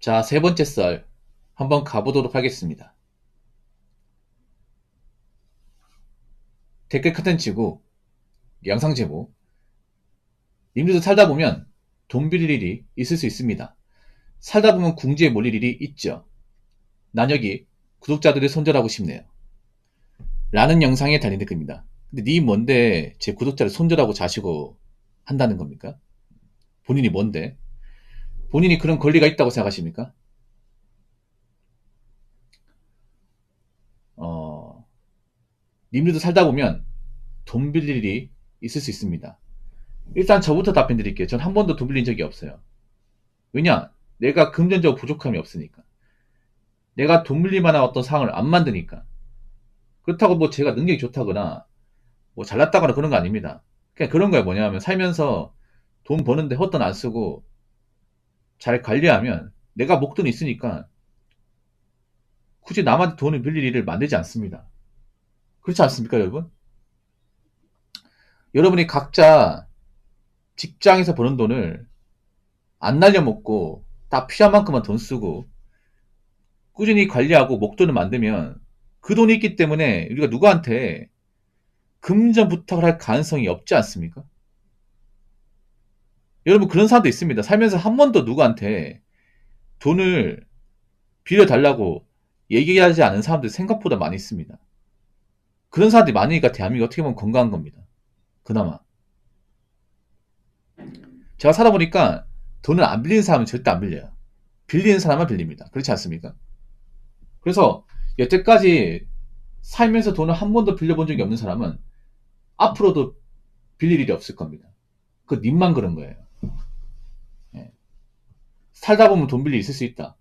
자, 세 번째 썰 한번 가보도록 하겠습니다. 댓글 컨텐츠고 영상 제보 님들도 살다 보면 돈 빌릴 일이 있을 수 있습니다. 살다 보면 궁지에 몰릴 일이 있죠. 난 여기 구독자들을 손절하고 싶네요. 라는 영상에 달린 댓글입니다. 근데 니 뭔데 제 구독자를 손절하고 자시고 한다는 겁니까? 본인이 뭔데? 본인이 그런 권리가 있다고 생각하십니까? 어, 님들도 살다 보면 돈 빌릴 일이 있을 수 있습니다. 일단 저부터 답변 드릴게요. 전 한 번도 돈 빌린 적이 없어요. 왜냐? 내가 금전적 부족함이 없으니까. 내가 돈 빌릴 만한 어떤 상황을 안 만드니까. 그렇다고 뭐 제가 능력이 좋다거나 뭐 잘났다거나 그런 거 아닙니다. 그냥 그런 거에 뭐냐면 살면서 돈 버는데 헛돈 안 쓰고 잘 관리하면 내가 목돈이 있으니까 굳이 남한테 돈을 빌릴 일을 만들지 않습니다. 그렇지 않습니까, 여러분? 여러분이 각자 직장에서 버는 돈을 안 날려먹고 다 필요한 만큼만 돈 쓰고 꾸준히 관리하고 목돈을 만들면 그 돈이 있기 때문에 우리가 누구한테 금전 부탁을 할 가능성이 없지 않습니까? 여러분 그런 사람도 있습니다. 살면서 한 번도 누구한테 돈을 빌려달라고 얘기하지 않은 사람들 생각보다 많이 있습니다. 그런 사람들이 많으니까 대한민국 어떻게 보면 건강한 겁니다. 그나마. 제가 살아 보니까 돈을 안 빌리는 사람은 절대 안 빌려요. 빌리는 사람만 빌립니다. 그렇지 않습니까? 그래서 여태까지 살면서 돈을 한 번도 빌려본 적이 없는 사람은 앞으로도 빌릴 일이 없을 겁니다. 그 님만 그런 거예요. 예. 살다 보면 돈 빌리 있을 수 있다.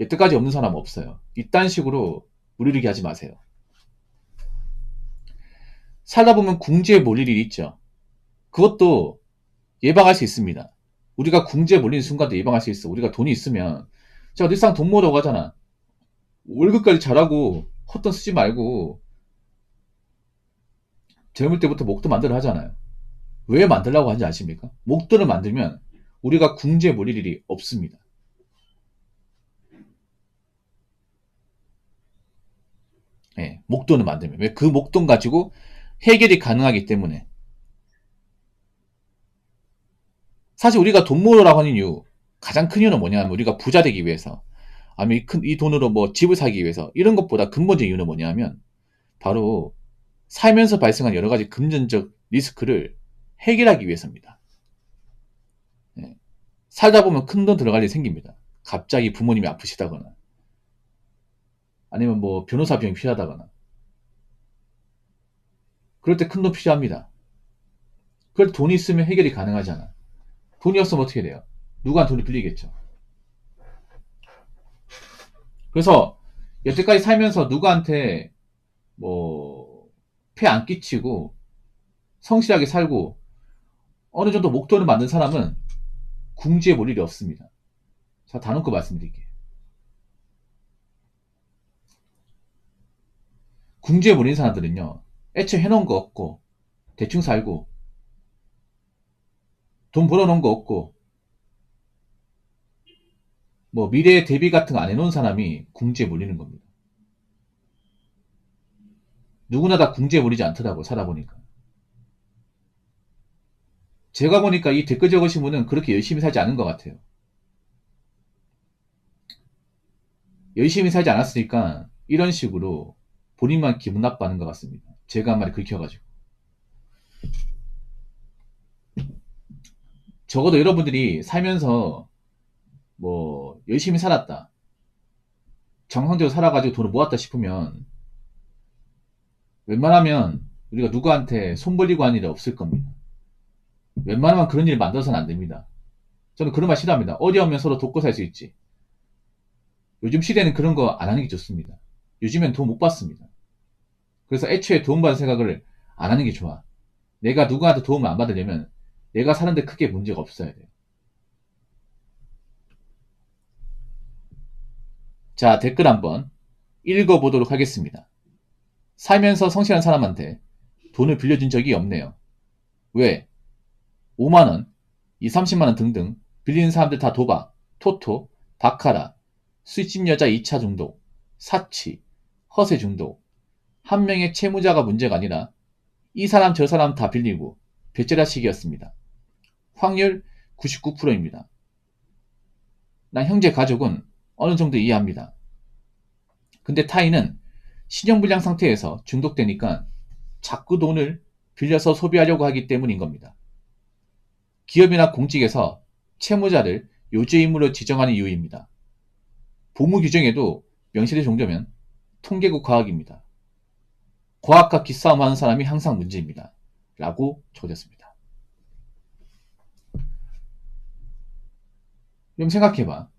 여태까지 없는 사람 없어요. 이딴 식으로 무리르게 하지 마세요. 살다 보면 궁지에 몰릴 일이 있죠. 그것도 예방할 수 있습니다. 우리가 궁지에 몰리는 순간도 예방할 수 있어. 우리가 돈이 있으면 자 늘상 돈 모으려고 하잖아. 월급까지 잘하고 헛돈 쓰지 말고 젊을 때부터 목돈 만들어 하잖아요. 왜 만들라고 하는지 아십니까? 목돈을 만들면 우리가 궁지에 몰릴 일이 없습니다. 예, 목돈을 만들면. 왜 그 목돈 가지고 해결이 가능하기 때문에. 사실 우리가 돈 모으라고 하는 이유, 가장 큰 이유는 뭐냐면 우리가 부자 되기 위해서, 아니면 이, 큰, 이 돈으로 뭐 집을 사기 위해서, 이런 것보다 근본적인 이유는 뭐냐면, 바로 살면서 발생한 여러 가지 금전적 리스크를 해결하기 위해서입니다. 예. 살다 보면 큰 돈 들어갈 일이 생깁니다. 갑자기 부모님이 아프시다거나, 아니면 뭐 변호사 비용이 필요하다거나. 그럴 때 큰 돈 필요합니다. 그럴 때 돈이 있으면 해결이 가능하잖아. 돈이 없으면 어떻게 돼요? 누가 돈을 빌리겠죠. 그래서 여태까지 살면서 누구한테 뭐 폐 안 끼치고 성실하게 살고 어느 정도 목돈을 만든 사람은 궁지에 몰 일이 없습니다. 자, 다 놓고 말씀드릴게요. 궁지에 몰린 사람들은요, 애초에 해놓은 거 없고, 대충 살고, 돈 벌어놓은 거 없고, 뭐 미래 대비 같은 거 안 해놓은 사람이 궁지에 몰리는 겁니다. 누구나 다 궁지에 몰리지 않더라고 살아보니까. 제가 보니까 이 댓글 적으신 분은 그렇게 열심히 살지 않은 것 같아요. 열심히 살지 않았으니까 이런 식으로 본인만 기분 나빠하는 것 같습니다. 제가 한 마리 긁혀가지고. 적어도 여러분들이 살면서 뭐 열심히 살았다. 정상적으로 살아가지고 돈을 모았다 싶으면 웬만하면 우리가 누구한테 손 벌리고 하는 일이 없을 겁니다. 웬만하면 그런 일 만들어서는 안 됩니다. 저는 그런 말 싫어합니다. 어려우면 서로 돕고 살 수 있지. 요즘 시대는 그런 거 안 하는 게 좋습니다. 요즘엔 돈 못 받습니다. 그래서 애초에 도움 받을 생각을 안 하는 게 좋아. 내가 누구한테 도움을 안 받으려면 내가 사는데 크게 문제가 없어야 돼요. 자, 댓글 한번 읽어보도록 하겠습니다. 살면서 성실한 사람한테 돈을 빌려준 적이 없네요. 왜? 5만원, 2, 30만원 등등 빌리는 사람들 다 도박, 토토, 바카라, 술집 여자 2차 중독, 사치, 허세 중독. 한 명의 채무자가 문제가 아니라 이 사람 저 사람 다 빌리고 벼째라식이었습니다. 확률 99%입니다. 난 형제 가족은 어느 정도 이해합니다. 근데 타인은 신용불량 상태에서 중독되니까 자꾸 돈을 빌려서 소비하려고 하기 때문인 겁니다. 기업이나 공직에서 채무자를 요주임으로 지정하는 이유입니다. 보무 규정에도 명시된 종조면 통계국 과학입니다. 과학과 기싸움 하는 사람이 항상 문제입니다. 라고 적었습니다. 그럼 생각해봐.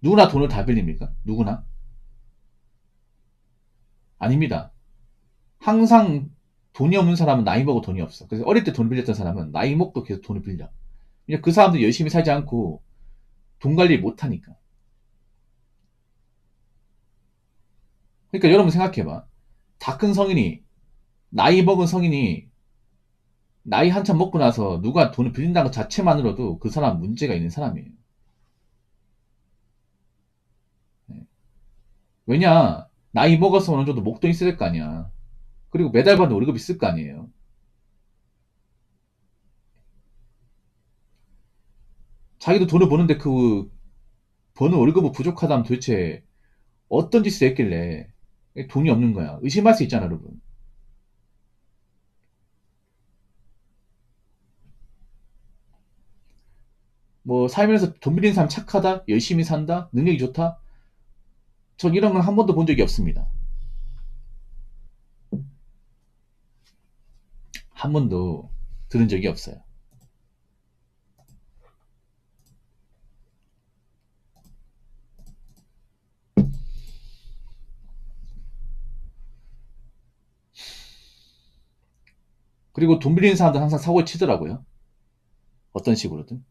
누구나 돈을 다 빌립니까? 누구나? 아닙니다. 항상 돈이 없는 사람은 나이 먹어 돈이 없어. 그래서 어릴 때 돈 빌렸던 사람은 나이 먹도 계속 돈을 빌려. 그냥 그 사람도 열심히 살지 않고 돈 관리 못 하니까. 그러니까 여러분 생각해봐. 다 큰 성인이, 나이 먹은 성인이, 나이 한참 먹고 나서 누가 돈을 빌린다는 것 자체만으로도 그 사람 문제가 있는 사람이에요. 네. 왜냐, 나이 먹어서 어느 정도 목돈 있어야 될 거 아니야. 그리고 매달 받는 월급 있을 거 아니에요. 자기도 돈을 버는데 그 버는 월급이 부족하다면 도대체 어떤 짓을 했길래 돈이 없는 거야. 의심할 수 있잖아, 여러분. 뭐 살면서 돈 빌린 사람 착하다, 열심히 산다, 능력이 좋다. 전 이런 건한 번도 본 적이 없습니다. 한 번도 들은 적이 없어요. 그리고 돈 빌리는 사람들 항상 사고에 치더라고요. 어떤 식으로든.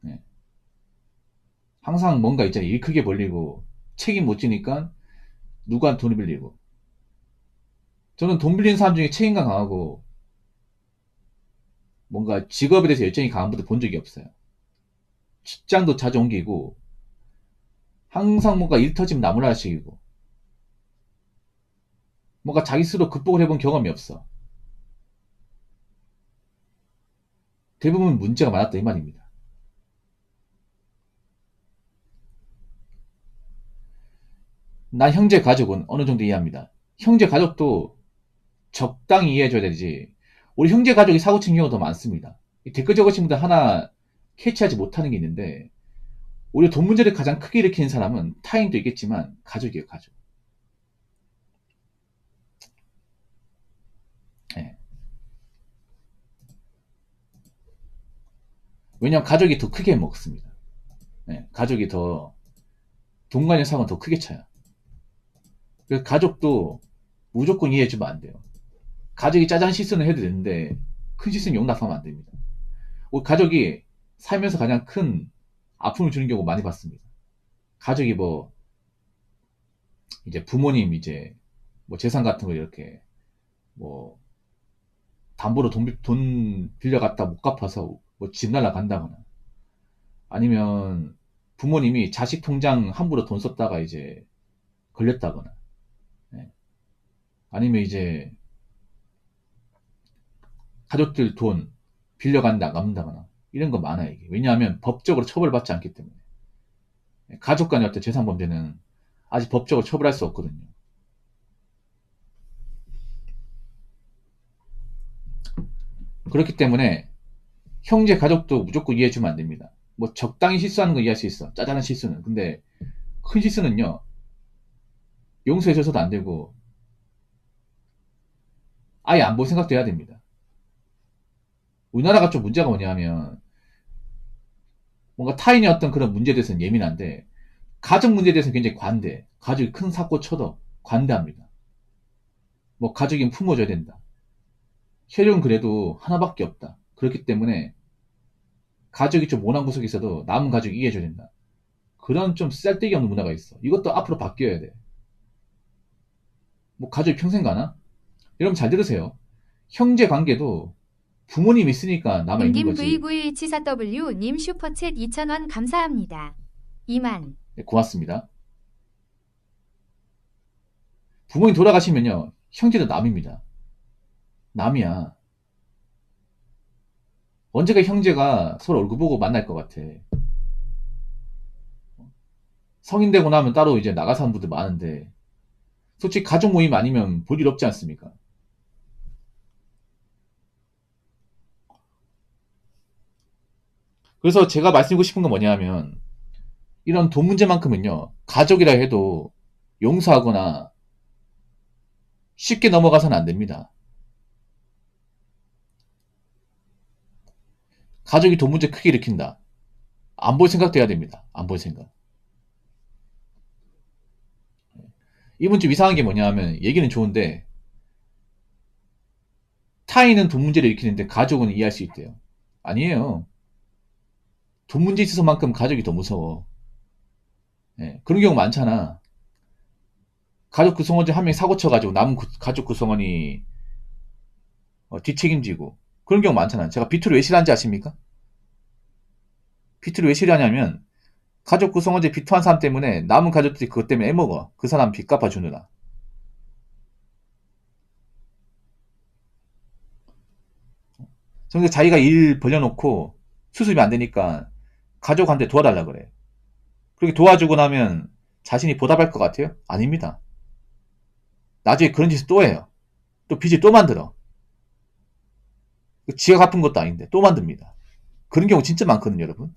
네. 항상 뭔가 있잖아요. 일 크게 벌리고 책임 못 지니까 누구한테 돈을 빌리고. 저는 돈 빌리는 사람 중에 책임감 강하고 뭔가 직업에 대해서 열정이 강한 분들 본 적이 없어요. 직장도 자주 옮기고 항상 뭔가 일 터지면 나무라식이고 뭔가 자기 스스로 극복을 해본 경험이 없어. 대부분 문제가 많았다 이 말입니다. 나 형제 가족은 어느 정도 이해합니다. 형제 가족도 적당히 이해해줘야 되지. 우리 형제 가족이 사고 친 경우가 더 많습니다. 댓글 적으신 분들 하나 캐치하지 못하는 게 있는데 오히려 돈 문제를 가장 크게 일으키는 사람은 타인도 있겠지만 가족이에요, 가족. 네. 왜냐하면 가족이 더 크게 먹습니다. 네, 가족이 더 동간의 상은 더 크게 차요. 그 가족도 무조건 이해해주면 안 돼요. 가족이 짜잔 실수는 해도 되는데 큰 실수는 용납하면 안 됩니다. 가족이 살면서 가장 큰 아픔을 주는 경우 많이 봤습니다. 가족이 뭐 이제 부모님 이제 뭐 재산 같은 거 이렇게 뭐 담보로 돈, 돈 빌려갔다 못 갚아서 뭐 집 날라간다거나 아니면 부모님이 자식 통장 함부로 돈 썼다가 이제 걸렸다거나 네. 아니면 이제 가족들 돈 빌려간다 갚는다거나 이런 거 많아요. 이게. 왜냐하면 법적으로 처벌받지 않기 때문에. 가족 간의 어떤 재산 범죄는 아직 법적으로 처벌할 수 없거든요. 그렇기 때문에 형제 가족도 무조건 이해해주면 안 됩니다. 뭐 적당히 실수하는 거 이해할 수 있어. 짜잘한 실수는. 근데 큰 실수는요. 용서해줘서도 안 되고 아예 안 볼 생각도 해야 됩니다. 우리나라가 좀 문제가 뭐냐면 뭔가 타인의 어떤 그런 문제에 대해서는 예민한데 가족 문제에 대해서는 굉장히 관대. 가족이 큰 사고 쳐도 관대합니다. 뭐 가족이면 품어줘야 된다. 혈육은 그래도 하나밖에 없다. 그렇기 때문에 가족이 좀 모난 구석이 있어도 남은 가족이 이해해줘야 된다. 그런 좀 쌀데기 없는 문화가 있어. 이것도 앞으로 바뀌어야 돼. 뭐 가족이 평생 가나? 여러분 잘 들으세요. 형제 관계도 부모님 있으니까 남아 있는 거지. V9174W 님 슈퍼챗 2,000원 감사합니다. 2만. 네, 고맙습니다. 부모님 돌아가시면요, 형제도 남입니다. 남이야. 언제가 형제가 서로 얼굴 보고 만날 것 같아. 성인 되고 나면 따로 이제 나가 사는 분들 많은데, 솔직히 가족 모임 아니면 볼 일 없지 않습니까? 그래서 제가 말씀드리고 싶은 건 뭐냐 하면, 이런 돈 문제만큼은요, 가족이라 해도 용서하거나 쉽게 넘어가서는 안 됩니다. 가족이 돈 문제 크게 일으킨다. 안 볼 생각도 해야 됩니다. 안 볼 생각. 이분 좀 이상한 게 뭐냐 하면, 얘기는 좋은데, 타인은 돈 문제를 일으키는데 가족은 이해할 수 있대요. 아니에요. 돈 문제 있어서만큼 가족이 더 무서워. 예, 그런 경우 많잖아. 가족 구성원 중 한 명이 사고 쳐가지고 남은 구- 가족 구성원이 어, 뒷책임지고 그런 경우 많잖아. 제가 비투를 왜 싫어하는지 아십니까? 비투를 왜 싫어하냐면 가족 구성원제 비투한 사람 때문에 남은 가족들이 그것 때문에 애먹어. 그 사람 빚 갚아주느라. 그러니까 자기가 일 벌려놓고 수습이 안 되니까 가족한테 도와달라 그래. 그렇게 도와주고 나면 자신이 보답할 것 같아요? 아닙니다. 나중에 그런 짓을 또 해요. 또 빚을 또 만들어. 지가 갚은 것도 아닌데 또 만듭니다. 그런 경우 진짜 많거든요, 여러분.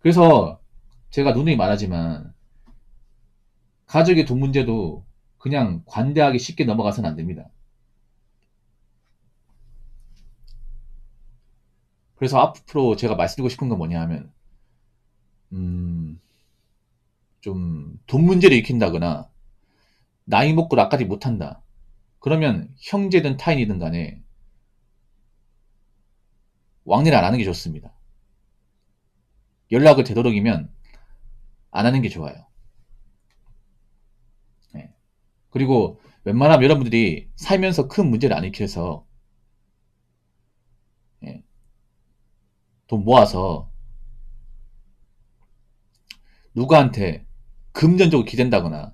그래서 제가 누누이 말하지만 가족의 돈 문제도 그냥 관대하게 쉽게 넘어가서는 안 됩니다. 그래서 앞으로 제가 말씀드리고 싶은 건 뭐냐 하면, 음, 좀 돈 문제를 일으킨다거나, 나이 먹고 나까지 못한다. 그러면 형제든 타인이든 간에 왕래를 안 하는 게 좋습니다. 연락을 되도록이면 안 하는 게 좋아요. 네. 그리고 웬만하면 여러분들이 살면서 큰 문제를 안 일으켜서 예. 돈 모아서 누구한테 금전적으로 기댄다거나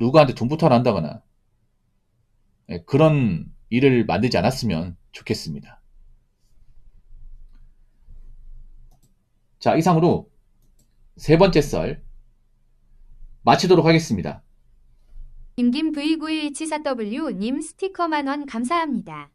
누구한테 돈 부탁을 한다거나 예, 그런 일을 만들지 않았으면 좋겠습니다. 자, 이상으로 세 번째 썰 마치도록 하겠습니다. 김김 V9174W 님 스티커 만원 감사합니다.